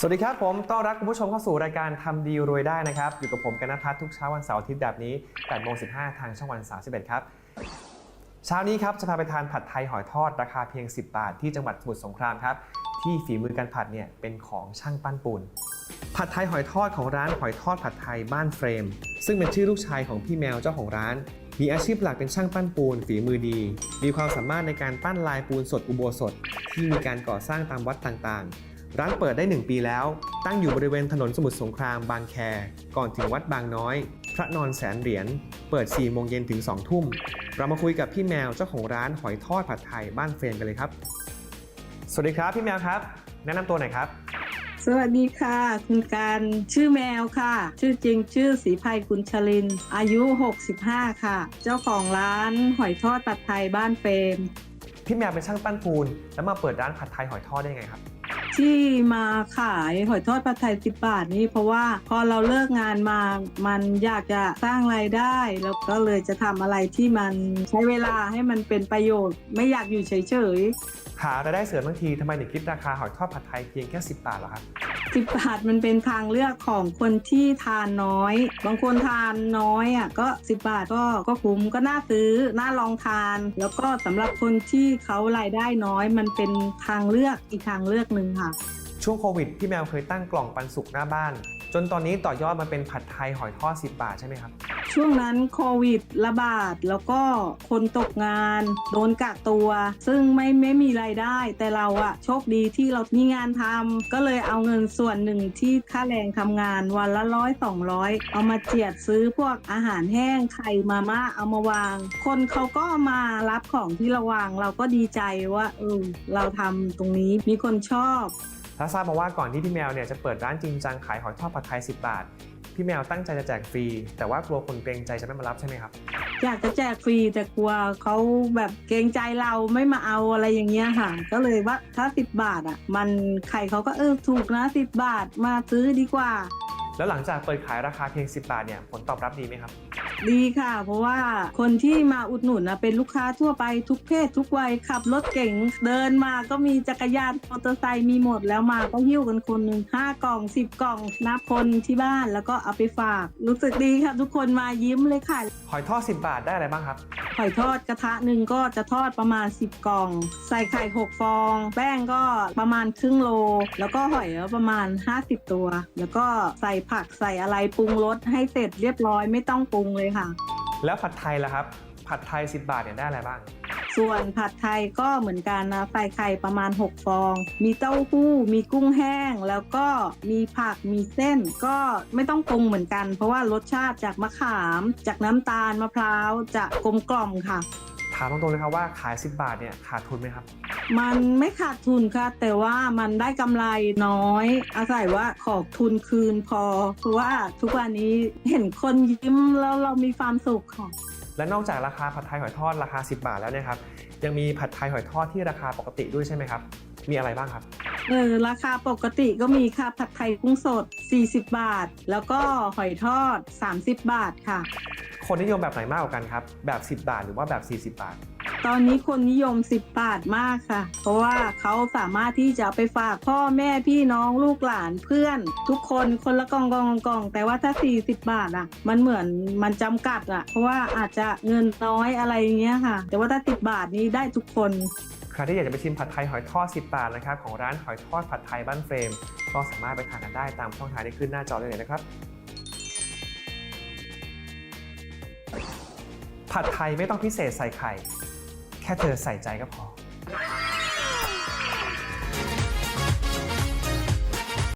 สวัสดีครับ ผมต้อนรับคุณผู้ชมเข้าสู่รายการทำดีรวยได้นะครับ อยู่กับผมกันนพัฒน์ทุกเช้าวันเสาร์อาทิตย์แบบนี้8โมง15 ทางช่องวัน 31 ครับ เช้านี้ครับจะพาไปทานผัดไทยหอยทอดราคาเพียง 10 บาท ที่จังหวัดสมุทรสงครามครับ ที่ฝีมือการผัดเนี่ยเป็นของช่างปั้นปูนผัดไทยหอยทอดของร้านหอยทอดผัดไทยบ้านเฟรม ซึ่งเป็นชื่อลูกชายของพี่แมวเจ้าของร้าน มีอาชีพหลักเป็นช่างปั้นปูนฝีมือดี มีความสามารถในการปั้นลายปูนสดอุโบสถ ที่มีการก่อสร้างตามวัดต่างๆ ร้านเปิดได้ 1 ปีแล้ว ตั้งอยู่บริเวณถนนสมุทรสงครามบางแค ก่อนถึงวัดบางน้อย พระนอนแสนเหรียญ เปิด 4 โมงเย็นถึง 2 ทุ่ม เรามาคุยกับพี่แมวเจ้าของร้านหอยทอดผัดไทยบ้านเฟรมกันเลยครับ สวัสดีครับพี่แมวครับ แนะนำตัวหน่อยครับ สวัสดีค่ะ คุณการชื่อแมวค่ะ ชื่อจริงชื่อศรีภัยกุลชลิน อายุ 65 ค่ะ เจ้าของร้านหอยทอดตัดไทยบ้านเฟรม พี่แมวเป็นช่างปั้นปูน แล้วมาเปิดร้านผัดไทยหอยทอดได้ยังไงครับ ที่มาขายหอยทอดผัดไทย10 บาทนี่เพราะว่าพอเราเลิกงานมามันอยากจะสร้างรายได้ แล้วก็เลยจะทำอะไรที่มันใช้เวลาให้มันเป็นประโยชน์ ไม่อยากอยู่เฉยๆ หารายได้เสริมบางทีทำไมถึงคิดราคาหอยทอดผัดไทยเพียงแค่ 10 บาทเหรอครับ สิบบาทมันเป็นทางเลือกของคนที่ทานน้อย บางคนทานน้อยอะก็สิบบาทก็ก็คุ้มก็น่าซื้อน่าลองทาน แล้วก็สำหรับคนที่เขารายได้น้อย มันเป็นทางเลือกอีกทางเลือกหนึ่งค่ะ ช่วงโควิดพี่แมวเคยตั้งกล่องปันสุกหน้าบ้าน จนตอนนี้ต่อยอดมาเป็นผัดไทยหอยทอด10 บาทใช่ไหมครับ ช่วงนั้นโควิดระบาด แล้วก็คนตกงานโดนกักตัว ซึ่งไม่ไม่มีรายได้ แต่เราอะโชคดีที่เรามีงานทำก็เลยเอาเงินส่วนหนึ่งที่ค่าแรงทำงานวันละร้อยสองร้อยเอามาเจียดซื้อพวกอาหารแห้งไข่มาม่าเอามาวาง คนเขาก็มารับของที่เราวาง เราก็ดีใจว่าเออเราทำตรงนี้มีคนชอบถ้าทราบมาว่าก่อนที่พี่แมวเนี่ยจะเปิดร้านจริงจังขายหอยทอดผัดไทย 10 บาท พี่แมวตั้งใจจะแจกฟรี แต่ว่ากลัวคนเกรงใจจะไม่มารับใช่ไหมครับ อยากจะแจกฟรีแต่กลัวเขาแบบเกรงใจเราไม่มาเอาอะไรอย่างเงี้ยค่ะ ก็เลยว่าถ้าสิบบาทอะ มันใครเขาก็เออถูกนะสิบบาทมาซื้อดีกว่า แล้วหลังจากเปิดขายราคาเพียง 10 บาทเนี่ยผลตอบรับดีไหมครับ ดีค่ะ เพราะว่าคนที่มาอุดหนุนนะเป็นลูกค้าทั่วไปทุกเพศทุกวัยขับรถเก่งเดินมาก็มีจักรยานมอเตอร์ไซค์มีหมดแล้วมาก็หิ้วกันคนหนึ่งห้ากล่องสิบกล่องนับคนที่บ้านแล้วก็เอาไปฝาก รู้สึกดีค่ะ ทุกคนมายิ้มเลยค่ะ หอยทอด 10 บาทได้อะไรบ้างครับ หอยทอดกระทะหนึ่งก็จะทอดประมาณ 10 กล่อง ใส่ไข่6ฟอง แป้งก็ประมาณครึ่งโล แล้วก็หอยก็ประมาณ 50 ตัว แล้วก็ใส่ผักใส่อะไรปรุงรสให้เสร็จเรียบร้อยไม่ต้องปรุงเลยค่ะ แล้วผัดไทยล่ะครับ ผัดไทย 10 บาทเนี่ยได้อะไรบ้าง ส่วนผัดไทยก็เหมือนกันนะใส่ไข่ประมาณ 6 ฟอง มีเต้าหู้ มีกุ้งแห้ง แล้วก็มีผัก มีเส้น ก็ไม่ต้องปรุงเหมือนกัน เพราะว่ารสชาติจากมะขาม จากน้ำตาลมะพร้าวจะกลมกล่อมค่ะ ถามตรงๆเลยครับว่าขาย 10 บาทเนี่ยขาดทุนไหมครับ มันไม่ขาดทุนค่ะ แต่ว่ามันได้กำไรน้อย อาศัยว่าขอทุนคืนพอ เพราะว่าทุกวันนี้เห็นคนยิ้มแล้วเรามีความสุขค่ะ และนอกจากราคาผัดไทยหอยทอดราคา 10 บาทแล้วเนะครับยังมีผัดไทยหอยทอดที่ราคาปกติด้วยใช่ไหมครับ มีอะไรบ้างครับ เออราคาปกติก็มีค่ะผัดไทยกุ้งสด 40 บาท แล้วก็หอยทอด 30 บาทค่ะ คนนิยมแบบไหนมากกว่ากันครับ แบบ 10 บาทหรือว่าแบบ 40 บาท ตอนนี้คนนิยม 10 บาทมากค่ะ เพราะว่าเขาสามารถที่จะเอาไปฝากพ่อแม่พี่น้องลูกหลานเพื่อน ทุกคนคนละกล่องกล่องกล่องแต่ว่าถ้า 40 บาทอะ มันเหมือนมันจำกัดอะ เพราะว่าอาจจะเงินน้อยอะไรอย่างเงี้ยค่ะ แต่ว่าถ้า 10 บาทนี้ได้ทุกคน ใครที่อยากจะไปชิมผัดไทยหอยทอด 10 บาทนะครับของร้านหอยทอดผัดไทยบ้านเฟรม ก็สามารถไปทานกันได้ตามช่องทางที่ขึ้นหน้าจอได้เลยนะครับ ผัดไทยไม่ต้องพิเศษใส่ไข่ แค่เธอใส่ใจก็พอ